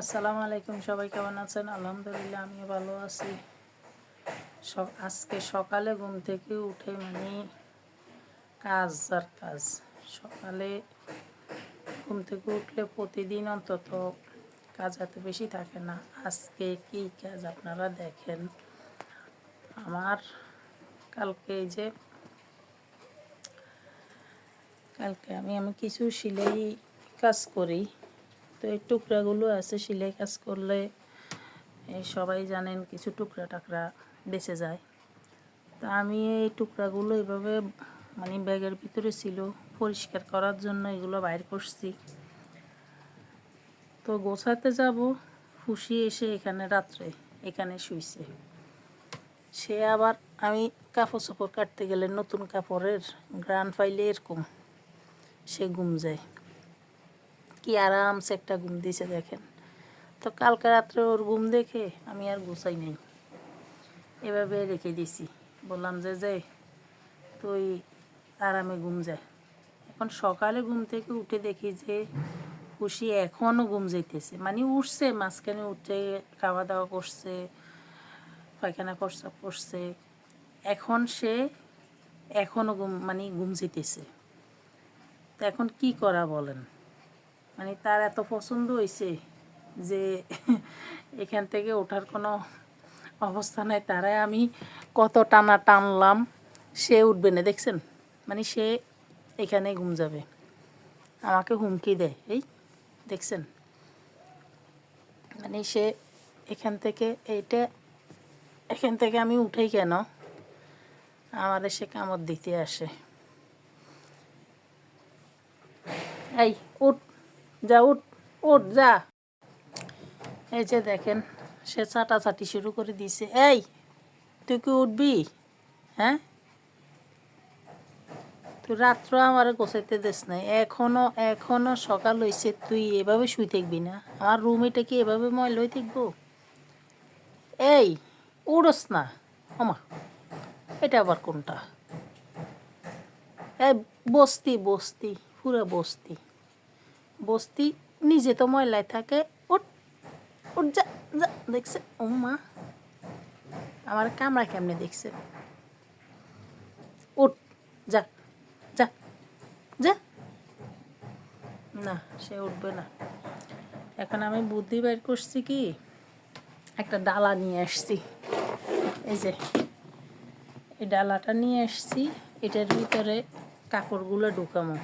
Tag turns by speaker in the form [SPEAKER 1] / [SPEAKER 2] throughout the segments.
[SPEAKER 1] আসসালামু আলাইকুম, সবাই কেমন আছেন? আলহামদুলিল্লাহ, আমিও ভালো আছি। আজকে সকালে ঘুম থেকে উঠে মানে কাজ আর কাজ। সকালে ঘুম থেকে উঠলে প্রতিদিন অন্তত কাজ এত বেশি থাকে না। আজকে কি কাজ আপনারা দেখেন? আমার কালকে এই যে, কালকে আমি আমি কিছু সেলাই কাজ করি। তো এই টুকরাগুলো আছে, সেলাই কাজ করলে এই সবাই জানেন কিছু টুকরা টাকরা বেঁচে যায়। তা আমি এই টুকরাগুলো এভাবে মানে ব্যাগের ভিতরে ছিল, পরিষ্কার করার জন্য এগুলো বাইর করছি। তো গোছাতে যাব খুশি এসে এখানে রাত্রে এখানে শুইছে। সে আবার আমি কাপড় চোপড় কাটতে গেলে নতুন কাপড়ের গ্রান পাইলে এরকম, সে ঘুম যায়। কি আরামসে একটা ঘুম দিয়েছে দেখেন। তো কালকে রাত্রে ওর ঘুম দেখে আমি আর গুছাই নাই। এভাবে রেখে দিছি। বললাম যে যে, তুই আরামে ঘুম যায় এখন সকালে ঘুম থেকে উঠে দেখি যে, খুশি এখনও ঘুম যাইতেছে। মানে উঠছে, মাঝখানে উঠে খাওয়া দাওয়া করছে, পায়খানা প্রস্রাব করছে। এখন সে এখনও ঘুম মানে ঘুম যেতেছে তো এখন কি করা বলেন? মানে তার এত পছন্দ হয়েছে যে এখান থেকে ওঠার কোনো অবস্থা নাই। তারাই আমি কত টানা টানলাম, সে উঠবে না, দেখছেন? মানে সে এখানে ঘুম যাবে। আমাকে হুমকি দেয়, এই দেখছেন? মানে সে এখান থেকে এইটা, এখান থেকে আমি উঠেই কেন? আমাদের সে কামড় দিতে আসে। এই, উঠ। যা, উঠ উঠ, যা। এই যে দেখেন, সে চাটাচাটি শুরু করে দিছে। এই, তুই কি উঠবি? হ্যাঁ? তুই রাত্র আমার গোছাইতে দিস নাই। এখনও এখনও সকাল হয়েছে তুই এভাবে শুই থাকবি না। আমার রুম এটা কি এভাবে ময়লা হয়ে থাকব? এই, উড়স না। আমা এটা আবার কোনটা? এই, বস্তি বস্তি, পুরো বস্তি। বস্তি নিজে তো ময়লায় থাকে। উঠ উঠ যা যা, দেখছে ও মা আমার কামড়া কেমনে দেখছে? উঠ, যা যা যা। না, সে উঠবে না। এখন আমি বুদ্ধি বের করছি কি? একটা ডালা নিয়ে আসছি। এই যে, এই ডালাটা নিয়ে আসছি। এটার ভিতরে কাপড়গুলো ঢুকামো।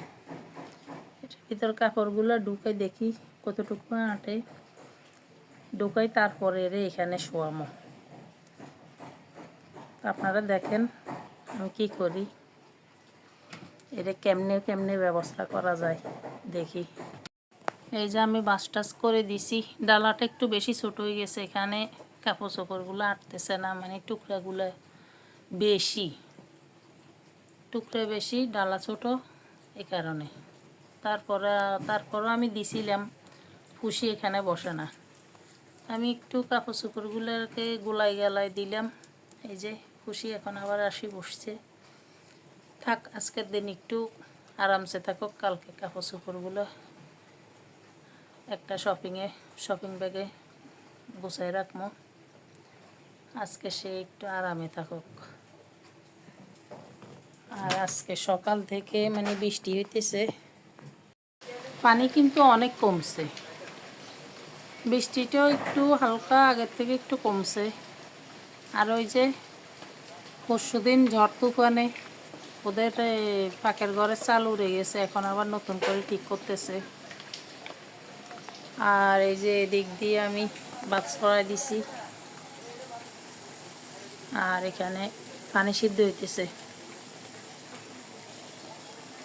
[SPEAKER 1] ভিতর কাপড়গুলো ঢুকাই দেখি কতটুকু আটে। ঢুকাই তারপরে রে এখানে শোয়ামো। আপনারা দেখেন আমি কি করি। এটা কেমনে কেমনে ব্যবস্থা করা যায় দেখি। এই যে আমি বাস টাস করে দিছি। ডালাটা একটু বেশি ছোট হয়ে গেছে। এখানে কাপড় চোপড়গুলো আটতেছে না মানে টুকরাগুলো বেশি। টুকরা বেশি, ডালা ছোট এই কারণে। তারপরে, তারপরও আমি দিছিলাম। খুশি এখানে বসে না। আমি একটু কাপড় চোপড়গুলোকে গোলাই গালাই দিলাম। এই যে, খুশি এখন আবার আসি বসছে। থাক, আজকের দিন একটু আরামসে থাকুক, কালকে কাপড় চোপড়গুলো একটা শপিংয়ে শপিং ব্যাগে গুছাই রাখব আজকে সে একটু আরামে থাকুক। আর আজকে সকাল থেকে মানে বৃষ্টি হইতেছে। পানি কিন্তু অনেক কমছে। বৃষ্টিটাও একটু হালকা আগের থেকে একটু কমছে। আর ওই যে পরশুদিন ঝড় তুফানে ওদের পাকের ঘরে চাল উড়ে গেছে, এখন আবার নতুন করে ঠিক করতেছে। আর এই যে এদিক দিয়ে আমি বাস করাই দিছি। আর এখানে পানি সিদ্ধ হইতেছে।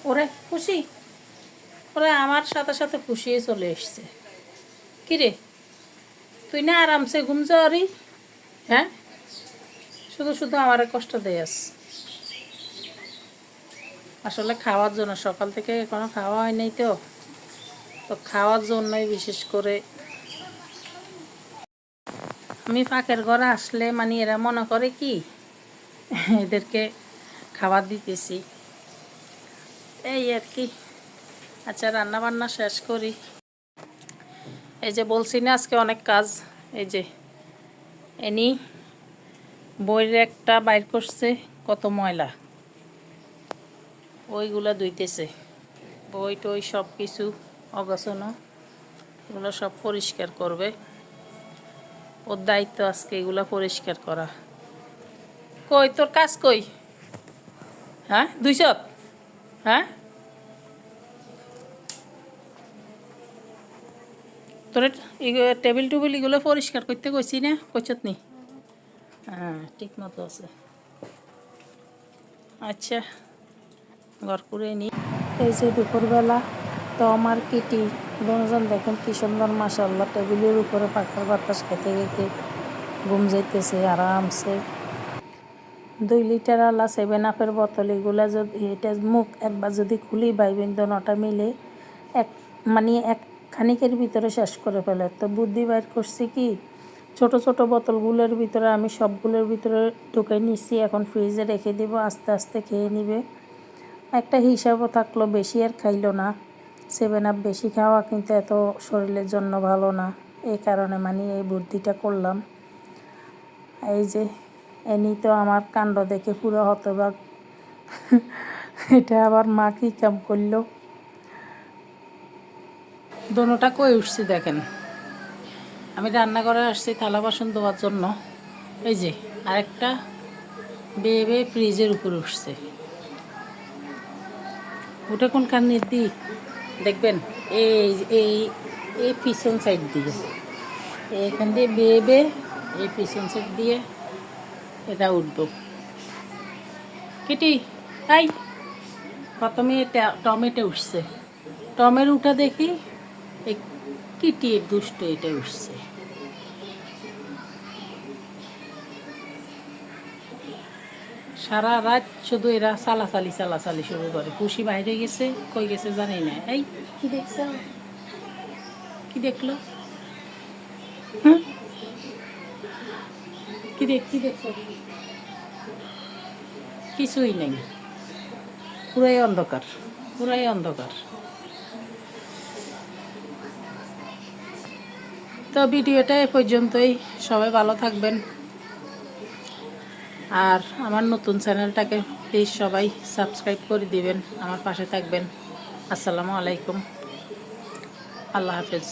[SPEAKER 1] ওরে, খুশি? ওরে আমার সাথে সাথে খুশিয়ে চলে এসছে। কিরে? তুই না আরামসে ঘুম যাওয়ারি হ্যাঁ? শুধু শুধু আমার কষ্ট দেয়াস। আসলে খাওয়ার জন্য, সকাল থেকে এখনও খাওয়া হয় নাই তো। তো খাওয়ার জন্যই বিশেষ করে আমি পাকের ঘরে আসলে মানে এরা মনে করে কি, এদেরকে খাবার দিতেছি। এই আর কি। আচ্ছা রান্না বান্না শেষ করি। এই যে বলছি না, আজকে অনেক কাজ। এই যে এনি বইয়ের একটা বাইর করছে, কত ময়লা। ওইগুলা ধুইতেছে। বই টই সব কিছু অগাছানো, এগুলো সব পরিষ্কার করবে। ওর দায়িত্ব আজকে এগুলা পরিষ্কার করা। কই, তোর কাজ কই? হ্যাঁ দুইশত? হ্যাঁ? তোর টেবিল টুবিল এগুলো পরিষ্কার করতে কইছি না, কইছত নি? হ্যাঁ ঠিক মতো আছে। আচ্ছা ঘর করে নি। এই যে দুপুরবেলা, তো আমার কিটি দুজন দেখেন কি সুন্দর মাসাল্লাহ টেবিলের উপরে পাখার বাতাস খেতে খেতে ঘুম যাইতেছে, আরামসে। দুই লিটার আলা সেভেন আপের বোতল, এগুলা যদি, এটা মুখ একবার যদি খুলি বাইবেন নটা মিলে, এক মানে এক খানিকের ভিতরে শেষ করে ফেলে। তো বুদ্ধি বাইর করছি কি, ছোট ছোট বোতলগুলোর ভিতরে আমি সবগুলোর ভিতরে ঢুকে নিচ্ছি এখন ফ্রিজে রেখে দিব, আস্তে আস্তে খেয়ে নিবে। একটা হিসাবও থাকল, বেশি আর খাইলো না। সেভেন আপ বেশি খাওয়া কিন্তু এত শরীরের জন্য ভালো না। এই কারণে মানে এই বুদ্ধিটা করলাম। এই যে, এনি তো আমার কাণ্ড দেখে পুরো হতবাক। এটা আবার মা কি কাম করল? দোনোটা কই উঠছে দেখেন। আমি রান্না করে আসছি, থালা বাসন ধোয়ার জন্য। এই যে, আরেকটা বেয়ে বেয়ে ফ্রিজের উপরে উঠছে। ওটা কোন কান্নের দিক? দেখবেন, এই এই এই পিছন সাইড দিয়ে এখান দিয়ে বেয়ে বেয়ে এই পিছন সাইড দিয়ে এটা উঠবো। কেটি তাই প্রথমে টমেটো উঠছে। টমের উঠা দেখি এই কিটি দুষ্ট এটা উঠছে। সারা রাত শুধু এরা চালাচালি চালাচালি শুরু করে। খুশি বাইরে গেছে, কই গেছে জানি না। এই, কি দেখছ? কি দেখল? কি দেখ, কি দেখছ? কিছুই নেই। পুরাই অন্ধকার পুরাই অন্ধকার। তো ভিডিওটা এ পর্যন্তই। সবাই ভালো থাকবেন। আর আমার নতুন চ্যানেলটাকে প্লিজ সবাই সাবস্ক্রাইব করে দিবেন, আমার পাশে থাকবেন। আসসালামু আলাইকুম। আল্লাহ হাফেজ।